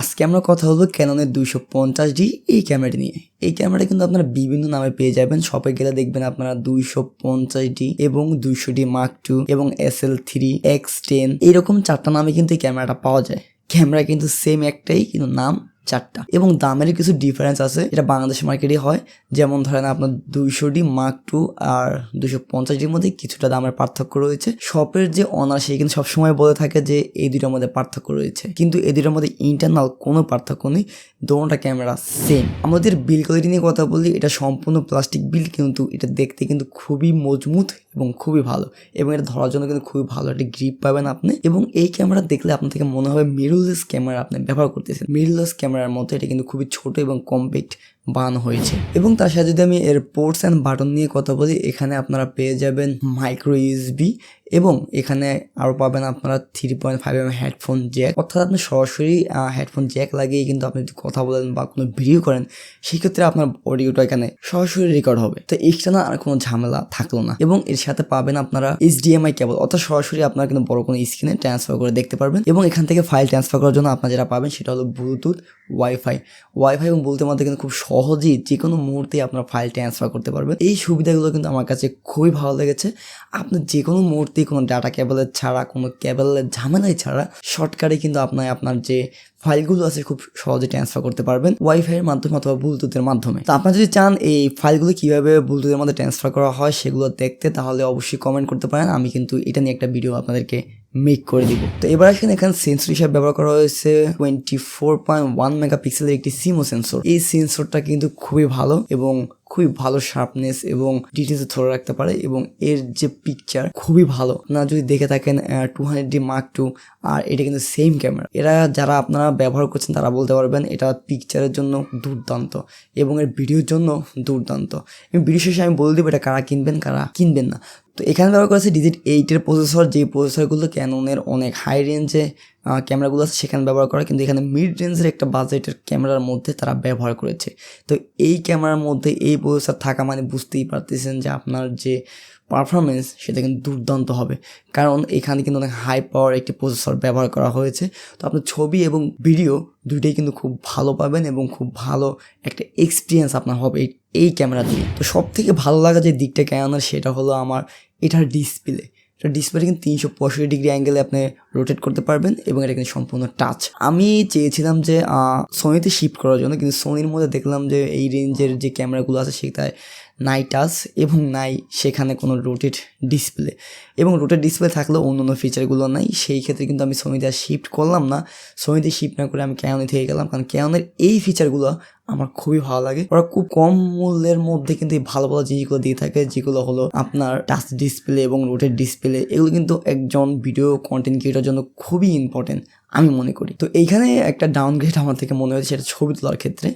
আজকে আমরা কথা বলব ক্যাননের দুইশো পঞ্চাশ ডি এই ক্যামেরাটি নিয়ে। এই ক্যামেরাটা কিন্তু আপনারা বিভিন্ন নামে পেয়ে যাবেন। শপে গেলে দেখবেন আপনারা দুইশো পঞ্চাশ ডি এবং দুইশো ডি মার্ক টু এবং S L three X ten এরকম চারটা নামে কিন্তু এই ক্যামেরাটা পাওয়া যায়। ক্যামেরা কিন্তু সেম একটাই, কিন্তু নাম চারটা। এবং দামের কিছু ডিফারেন্স আছে এটা বাংলাদেশ মার্কেটে হয়। যেমন ধরেন আপনার দুইশো ডি মার্ক টু আর দুশো পঞ্চাশ ডির মধ্যে কিছুটা দামের পার্থক্য রয়েছে। শপের যে অনার সে কিন্তু সবসময় বলে থাকে যে, এই দুটোর মধ্যে পার্থক্য রয়েছে। কিন্তু এই দুটোর মধ্যে ইন্টারনাল কোনো পার্থক্য নেই। দোনোটা ক্যামেরা সেম আমাদের বিল কোয়ালিটি নিয়ে কথা বলি এটা সম্পূর্ণ প্লাস্টিক বিল কিন্তু এটা দেখতে কিন্তু খুবই মজবুত এবং খুবই ভালো। এবং এটা ধরার জন্য কিন্তু খুবই ভালো একটা গ্রিপ পাবেন আপনি। এবং এই ক্যামেরা দেখলে আপনার থেকে মনে হবে মিররলেস ক্যামেরা আপনি ব্যবহার করতেছেন। মিররলেস ক্যামেরার মধ্যে এটা কিন্তু খুবই ছোট এবং কম্প্যাক্ট বান হয়েছে। এবং তার সাথে যদি আমি এর পোর্টস অ্যান্ড বাটন নিয়ে কথা বলি, এখানে আপনারা পেয়ে যাবেন মাইক্রো ইউএসবি এবং এখানে আরও পাবেন আপনারা three point five M headphone jack অর্থাৎ আপনি সরাসরি হেডফোন জ্যাক লাগিয়ে কিন্তু আপনি যদি কথা বলেন বা কোনো ভিডিও করেন, সেক্ষেত্রে আপনার অডিওটা এখানে সরাসরি রেকর্ড হবে। তো এক্সট্রা আর কোনো ঝামেলা থাকল না। এবং এর সাথে পাবেন আপনারা এইচডিএমআই কেবল অর্থাৎ সরাসরি আপনারা কিন্তু বড় কোনো স্ক্রিনে ট্রান্সফার করে দেখতে পারবেন। এবং এখান থেকে ফাইল ট্রান্সফার করার জন্য আপনারা যেটা পাবেন, সেটা হলো ব্লুটুথ ওয়াইফাই ওয়াইফাই এবং বলতে মধ্যে কিন্তু খুব সহজেই যে কোনো মুহূর্তে আপনার ফাইল ট্রান্সফার করতে পারবেন। এই সুবিধাগুলো কিন্তু আমার কাছে খুবই ভালো লেগেছে। আপনি যে কোনো মুহূর্তে কোনো ডাটা কেবলের ছাড়া, কোনো কেবলের ঝামেলাই ছাড়া শর্টকাটে কিন্তু আপনার আপনার যে ফাইলগুলো আছে খুব সহজে ট্রান্সফার করতে পারবেন ওয়াইফাইয়ের মাধ্যমে অথবা ব্লুটুথের মাধ্যমে। তো আপনারা যদি চান এই ফাইলগুলো কীভাবে ব্লুটুথের মধ্যে ট্রান্সফার করা হয় সেগুলো দেখতে, তাহলে অবশ্যই কমেন্ট করতে পারেন। আমি কিন্তু এটা নিয়ে একটা ভিডিও আপনাদেরকে মেক করে দিব। তো এবার আসেন এখানে সেন্সর হিসাবে ব্যবহার করা হয়েছে। টোয়েন্টি ফোর পয়েন্ট ওয়ান মেগাপিক্সেলের একটি সিমো সেন্সর এই সেন্সরটা কিন্তু খুবই ভালো এবং খুবই ভালো শার্পনেস এবং ডিটেলস ধরে রাখতে পারে এবং এর যে পিকচার খুবই ভালো। আপনারা যদি দেখে থাকেন two hundred D mark two আর এটা কিন্তু সেম ক্যামেরা এরা যারা আপনারা ব্যবহার করছেন, তারা বলতে পারবেন এটা পিকচারের জন্য দুর্দান্ত এবং এর ভিডিওর জন্য দুর্দান্ত। এবং ভিডিও শেষে আমি বলে দেবো এটা কারা কিনবেন কারা কিনবেন না। তো এখানে ব্যবহার করেছে ডিজিট এইটের প্রসেসর যে প্রসেসরগুলো ক্যাননের অনেক হাই রেঞ্জে ক্যামেরাগুলো আছে, সেখানে ব্যবহার করা কিন্তু এখানে মিড রেঞ্জের একটা বাজেটের ক্যামেরার মধ্যে তারা ব্যবহার করেছে। তো এই ক্যামেরার মধ্যে এই প্রসেসর থাকা মানে বুঝতেই পারতেছেন যে আপনার যে পারফরমেন্স সেটা কিন্তু দুর্দান্ত হবে। কারণ এখানে কিন্তু অনেক হাই পাওয়ার একটি প্রসেসর ব্যবহার করা হয়েছে। তো আপনার ছবি এবং ভিডিও দুইটাই কিন্তু খুব ভালো পাবেন এবং খুব ভালো একটা এক্সপিরিয়েন্স আপনার হবে এই ক্যামেরা দিয়ে। তো সব থেকে ভালো লাগা যে দিকটা ক্যামেরার সেটা হলো আমার এটার ডিসপ্লে এটা ডিসপ্লে কিন্তু তিনশো পঁয়ষট্টি ডিগ্রি অ্যাঙ্গেলে আপনি রোটেট করতে পারবেন এবং এটা কিন্তু সম্পূর্ণ টাচ আমি চেয়েছিলাম যে সোনিতে শিফট করার জন্য, কিন্তু সোনির মধ্যে দেখলাম যে এই রেঞ্জের যে ক্যামেরাগুলো আছে, সেটায় নাই টাচ এবং নাই সেখানে কোনো রোটেট ডিসপ্লে এবং রোটেট ডিসপ্লে থাকলেও অন্য অন্য ফিচারগুলো নাই। সেই ক্ষেত্রে কিন্তু আমি সোনিতে আর শিফট করলাম না। সোনিতে শিফট না করে আমি ক্যাননে থেকে গেলাম। কারণ ক্যানের এই ফিচারগুলো আমার খুবই ভালো লাগে। ওরা খুব কম মূল্যের মধ্যে কিন্তু এই ভালো ভালো জিনিসগুলো দিয়ে থাকে, যেগুলো হলো আপনার টাচ ডিসপ্লে এবং রোটেট ডিসপ্লে এগুলো কিন্তু একজন ভিডিও কন্টেন্ট ক্রিয়েটার জন্য খুবই ইম্পর্টেন্ট আমি মনে করি। তো এইখানে একটা ডাউনগ্রেড আমার থেকে মনে হয়েছে, সেটা ছবি তোলার ক্ষেত্রে।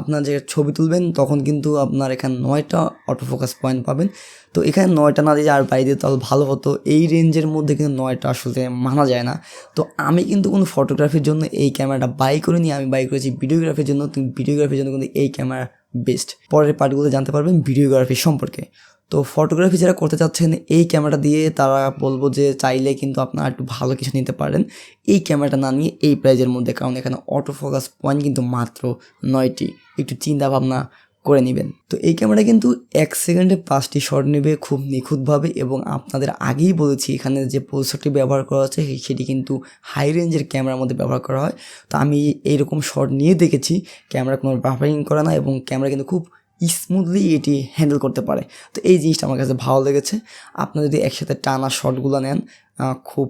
আপনার যে ছবি তুলবেন, তখন কিন্তু আপনার এখানে নয়টা অটো ফোকাস পয়েন্ট পাবেন। তো এখানে নয়টা না দিয়ে আর বাইরে তাহলে ভালো হতো। এই রেঞ্জের মধ্যে কিন্তু নয়টা আসলে মানা যায় না। তো আমি কিন্তু কোনো ফটোগ্রাফির জন্য এই ক্যামেরাটা বাই করে করিনি, আমি বাই করেছি ভিডিওগ্রাফির জন্য। ভিডিওগ্রাফির জন্য কিন্তু এই ক্যামেরা বেস্ট পরের পার্টগুলো জানতে পারবেন ভিডিওগ্রাফি সম্পর্কে। তো ফটোগ্রাফি যারা করতে চাচ্ছেন, এই ক্যামেরাটা দিয়ে তারা বলব যে চাইলে কিন্তু আপনারা একটু ভালো কিছু নিতে পারেন। এই ক্যামেরাটা না নিয়ে এই প্রাইজের মধ্যে, কারণ এখানে অটো ফোকাস পয়েন্ট কিন্তু মাত্র নয়টি। একটু চিন্তা ভাবনা করে নেবেন। তো এই ক্যামেরা কিন্তু এক সেকেন্ডে পাঁচটি শট নেবে খুব নিখুঁতভাবে এবং আপনাদের আগেই বলেছি, এখানে যে প্রসেসরটি ব্যবহার করা হচ্ছে সেটি কিন্তু হাই রেঞ্জের ক্যামেরার মধ্যে ব্যবহার করা হয়। তো আমি এইরকম শট নিয়ে দেখেছি ক্যামেরা কোনো বাফারিং করে না এবং ক্যামেরা কিন্তু খুব স্মুথলি এটি হ্যান্ডেল করতে পারে। তো এই জিনিসটা আমার কাছে ভালো লেগেছে। আপনারা যদি একসাথে টানা শটগুলো নেন খুব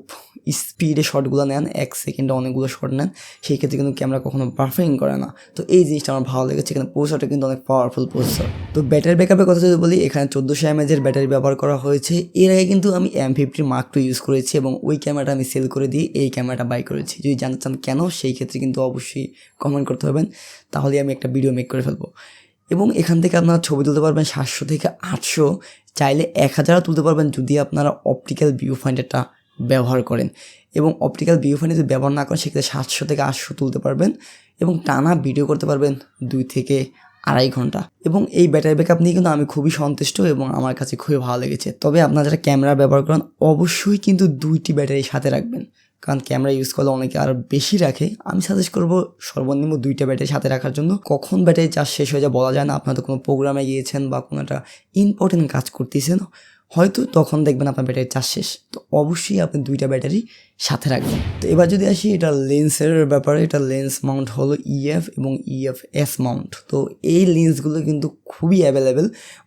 স্পিডে শটগুলো নেন, এক সেকেন্ডে অনেকগুলো শট নেন, সেই ক্ষেত্রে কিন্তু ক্যামেরা কখনো পারফেক্ট করে না। তো এই জিনিসটা আমার ভালো লেগেছে, এখানে প্রসেসরটা কিন্তু অনেক পাওয়ারফুল প্রসেসর তো ব্যাটারি ব্যাকআপের কথা যদি বলি, এখানে চোদ্দোশো এমএজের ব্যাটারি ব্যবহার করা হয়েছে। এর আগে কিন্তু আমি M fifty mark two use করেছি এবং ওই ক্যামেরাটা আমি সেল করে দিয়ে এই ক্যামেরাটা বাই করেছি। যদি জানতে চান কেন, সেই ক্ষেত্রে কিন্তু অবশ্যই কমেন্ট করতে হবেন তাহলে আমি একটা ভিডিও মেক করে ফেলব। এবং এখান থেকে আপনারা ছবি তুলতে পারবেন সাতশো থেকে আটশো। চাইলে এক হাজারও তুলতে পারবেন যদি আপনারা অপটিক্যাল ভিউ ফাইন্ডারটা ব্যবহার করেন। এবং অপটিক্যাল ভিউ ফাইন্ডার যদি ব্যবহার না করেন, সেক্ষেত্রে সাতশো থেকে আটশো তুলতে পারবেন এবং টানা ভিডিও করতে পারবেন দুই থেকে আড়াই ঘণ্টা। এবং এই ব্যাটারি ব্যাকআপ নিয়ে কিন্তু আমি খুবই সন্তুষ্ট এবং আমার কাছে খুবই ভালো লেগেছে। তবে আপনারা যারা ক্যামেরা ব্যবহার করেন, অবশ্যই কিন্তু দুইটি ব্যাটারি সাথে রাখবেন। কারণ ক্যামেরা ইউজ করলে অনেকে আরও বেশি রাখে। আমি সাজেস্ট করব সর্বনিম্ন দুইটা ব্যাটারি সাথে রাখার জন্য। কখন ব্যাটারি চার্জ শেষ হয়ে যায় বলা যায় না। আপনারা তো কোনো প্রোগ্রামে গিয়েছেন বা কোনো একটা ইম্পর্টেন্ট কাজ করতেছেন। হয়তো তখন দেখবেন আপনার ব্যাটারি চার্জ শেষ। তো অবশ্যই আপনি দুইটা ব্যাটারি সাথে রাখবেন তো এবার যদি আসি, এটা লেন্সের ব্যাপারে, এটা লেন্স মাউন্ট হলো ইএফ এবং ইএফ এস মাউন্ট তো এই লেন্সগুলো কিন্তু খুবই অ্যাভেলেবেল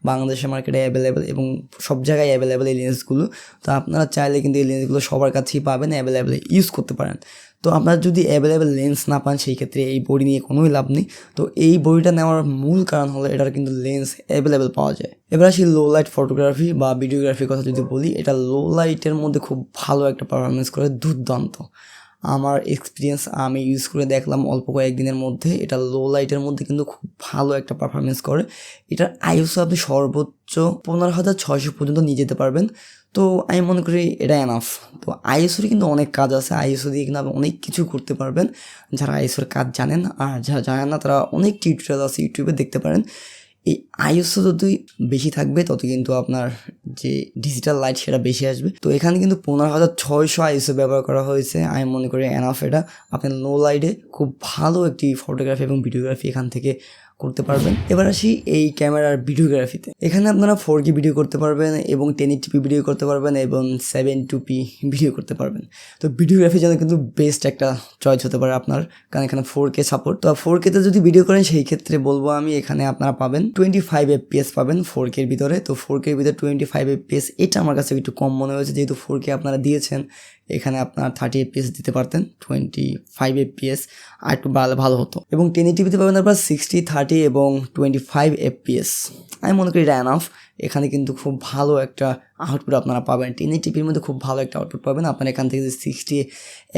বাংলাদেশের মার্কেটে অ্যাভেলেবেল এবং সব জায়গায় অ্যাভেলেবেল এই লেন্সগুলো তো আপনারা চাইলে কিন্তু এই লেন্সগুলো সবার কাছেই পাবেন অ্যাভেলেবেল ইউজ করতে পারেন। তো আপনারা যদি অ্যাভেলেবেল লেন্স না পান, সেই ক্ষেত্রে এই বড়ি নিয়ে কোনোই লাভ নেই। তো এই বড়িটা নেওয়ার মূল কারণ হলো এটার কিন্তু লেন্স অ্যাভেলেবেল পাওয়া যায়। এবার আসি লো লাইট ফটোগ্রাফি বা ভিডিওগ্রাফির কথা যদি বলি, এটা লো লাইটের মধ্যে খুব ভালো একটা পারফরমেন্স করে দুর্দান্ত। আমার এক্সপিরিয়েন্স আমি ইউজ করে দেখলাম অল্প কয়েকদিনের মধ্যে। এটা লো লাইটের মধ্যে কিন্তু খুব ভালো একটা পারফরমেন্স করে। এটার আইএসও আপনি সর্বোচ্চ পনেরো হাজার ছয়শো পর্যন্ত নিয়ে যেতে পারবেন। তো আমি মনে করি এটা এনাফ তো আইএসওর কিন্তু অনেক কাজ আছে। আইএসও দিয়ে কিন্তু আপনি অনেক কিছু করতে পারবেন। যারা আইএসওর কাজ জানেন আর যারা জানেন না, তারা অনেক টিউটোরিয়াল আছে ইউটিউবে দেখতে পারেন। এই আইএসও যতই বেশি থাকবে তত কিন্তু আপনার যে ডিজিটাল লাইট সেটা বেশি আসবে। তো এখানে কিন্তু পনেরো হাজার ছয়শো আইসো ব্যবহার করা হয়েছে। আমি মনে করি এনাফ এটা। আপনার লো লাইটে খুব ভালো একটি ফটোগ্রাফি এবং ভিডিওগ্রাফি এখান থেকে করতে পারবেন। এবার আসি এই ক্যামেরার ভিডিওগ্রাফিতে। এখানে আপনারা ফোর কে ভিডিও করতে পারবেন এবং টেন টিপি ভিডিও করতে পারবেন এবং সেভেন টু পি ভিডিও করতে পারবেন। তো ভিডিওগ্রাফির জন্য কিন্তু বেস্ট একটা চয়েস হতে পারে আপনার, কারণ এখানে ফোর কে সাপোর্ট তো ফোর কেতে যদি ভিডিও করেন, সেই ক্ষেত্রে বলব আমি এখানে আপনারা পাবেন টোয়েন্টি ফাইভ এফপিএস পাবেন ফোর কের ভিতরে। তো ফোর কের ভিতরে টোয়েন্টি ফাইভ এফপিএস এটা আমার কাছে একটু কম মনে হয়েছে, যেহেতু ফোর কে আপনারা দিয়েছেন। এখানে আপনার থার্টি এফপিএস দিতে পারতেন টোয়েন্টি ফাইভ এফপিএস আর একটু ভালো ভালো হতো। এবং টেন টিভিতে পাবেন আপনার সিক্সটি থার্টি এবং টোয়েন্টি ফাইভ এফপিএস আমি মনে করি এটা এনাফ এখানে কিন্তু খুব ভালো একটা আউটপুট আপনারা পাবেন। টেন টিভির মধ্যে খুব ভালো একটা আউটপুট পাবেন। আপনার এখান থেকে যদি সিক্সটি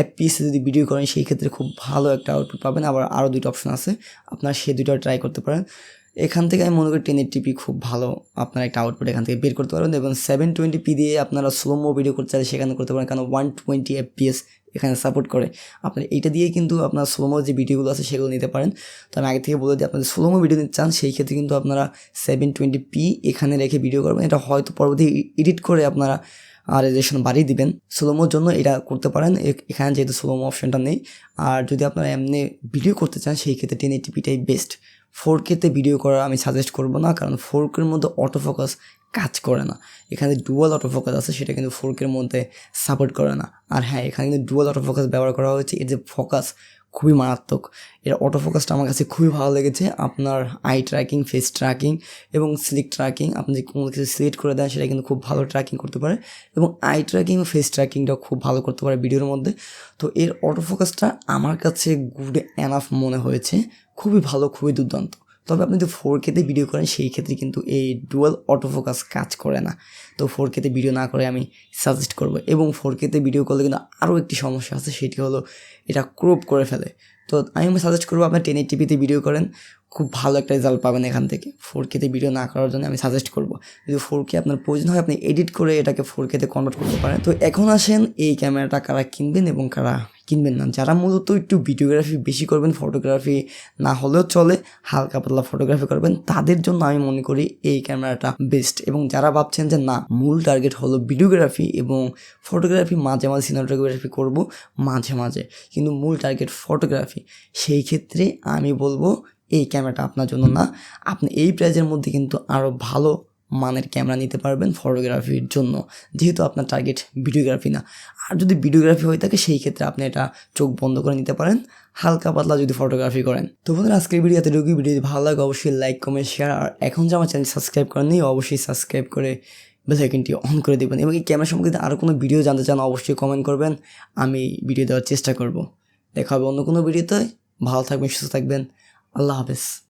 এফপিএস যদি ভিডিও করেন, সেই ক্ষেত্রে খুব ভালো একটা আউটপুট পাবেন। আবার আরও দুটো অপশন আছে। আপনার সে দুটো ট্রাই করতে পারেন। এখান থেকে আমি মনে করি টেন টিপি খুব ভালো আপনারা একটা আউটপুট এখান থেকে বের করতে পারবেন এবং সেভেন টোয়েন্টি পি দিয়ে আপনারা স্লোমো ভিডিও করতে চাইলে সেখানে করতে পারেন। কারণ ওয়ান টোয়েন্টি এফপিএস এখানে সাপোর্ট করে। আপনার এইটা দিয়ে কিন্তু আপনার স্লোমো যে ভিডিওগুলো আছে সেগুলো নিতে পারেন। তো আমি আগে থেকে বলে দিই আপনাদের স্লোমো ভিডিও নিতে চান, সেই ক্ষেত্রে কিন্তু আপনারা সেভেন টোয়েন্টি পি এখানে রেখে ভিডিও করবেন। এটা হয়তো পরবর্তী এডিট করে আপনারা আর রেজেশন বাড়িয়ে দিবেন। স্লোমোর জন্য এটা করতে পারেন। এখানে যেহেতু স্লোমো অপশনটা নেই। আর যদি আপনারা এমনি ভিডিও করতে চান, সেই ক্ষেত্রে টেন এইটিপিটাই বেস্ট ফোর কেতে ভিডিও করা আমি সাজেস্ট করব না, কারণ ফোর কের মধ্যে অটো ফোকাস কাজ করে না। এখানে ডুয়াল অটো ফোকাস আছে, সেটা কিন্তু ফোর কের মধ্যে সাপোর্ট করে না। আর হ্যাঁ এখানে কিন্তু ডুয়াল অটো ফোকাস ব্যবহার করা হয়েছে, এর যে ফোকাস খুবই মারাত্মক। এর অটো ফোকাসটা আমার কাছে খুবই ভালো লেগেছে, আপনার আই ট্র্যাকিং ফেস ট্র্যাকিং এবং স্লিক ট্র্যাকিং আপনি যে কোনো কিছু সিলেক্ট করে দেন, সেটা কিন্তু খুব ভালো ট্র্যাকিং করতে পারে এবং আই ট্র্যাকিং ও ফেস ট্র্যাকিংটাও খুব ভালো করতে পারে ভিডিওর মধ্যে। তো এর অটো ফোকাসটা আমার কাছে গুড এনাফ মনে হয়েছে। খুবই ভালো, খুবই দুর্দান্ত। তবে আপনি যদি ফোর কেতে ভিডিও করেন, সেই ক্ষেত্রে কিন্তু এই ডুয়াল অটো ফোকাস কাজ করে না। তো ফোর কেতে ভিডিও না করে আমি সাজেস্ট করব। এবং ফোর কেতে ভিডিও করলে কিন্তু আরও একটি সমস্যা আছে, সেটি হলো এটা ক্রপ করে ফেলে। তো আমি সাজেস্ট করব আপনার টেন টিভিতে ভিডিও করেন, খুব ভালো একটা রেজাল্ট পাবেন এখান থেকে। ফোর কেতে ভিডিও না করার জন্য আমি সাজেস্ট করব। যদি ফোর কে আপনার প্রয়োজন হয়, আপনি এডিট করে এটাকে ফোর কেতে কনভার্ট করতে পারেন। তো এখন আসেন, এই ক্যামেরাটা কারা কিনবেন এবং কারা কিনবেন না। যারা মূলত একটু ভিডিওগ্রাফি বেশি করবেন, ফটোগ্রাফি না হলেও চলে, হালকা পাতলা ফটোগ্রাফি করবেন, তাদের জন্য আমি মনে করি এই ক্যামেরাটা বেস্ট এবং যারা ভাবছেন যে না, মূল টার্গেট হলো ভিডিওগ্রাফি এবং ফটোগ্রাফি, মাঝে মাঝে সিনেমাটোগ্রাফি করব, মাঝে মাঝে। কিন্তু মূল টার্গেট ফটোগ্রাফি। সেই ক্ষেত্রে আমি বলব, এই ক্যামেরাটা আপনার জন্য না। আপনি এই প্রাইজের মধ্যে কিন্তু আরও ভালো মানের ক্যামেরা নিতে পারবেন ফটোগ্রাফির জন্য, যেহেতু আপনার টার্গেট ভিডিওগ্রাফি না। আর যদি ভিডিওগ্রাফি হয়ে থাকে, সেই ক্ষেত্রে আপনি এটা চোখ বন্ধ করে নিতে পারেন, হালকা পাতলা যদি ফটোগ্রাফি করেন। তো বন্ধুরা, আজকের ভিডিও এতটুকুই। ভিডিও যদি ভালো লাগে, অবশ্যই লাইক কমেন্ট শেয়ার আর এখন যে আমার চ্যানেল সাবস্ক্রাইব করেন নেই, অবশ্যই সাবস্ক্রাইব করে বেলাইকনটি অন করে দেবেন। এবং এই ক্যামেরা সম্পর্কে আরও কোনো ভিডিও জানতে চান, অবশ্যই কমেন্ট করবেন। আমি ভিডিও দেওয়ার চেষ্টা করব। দেখা হবে অন্য কোনো ভিডিওতে ভালো থাকবেন, সুস্থ থাকবেন। আল্লাহ হাফেজ।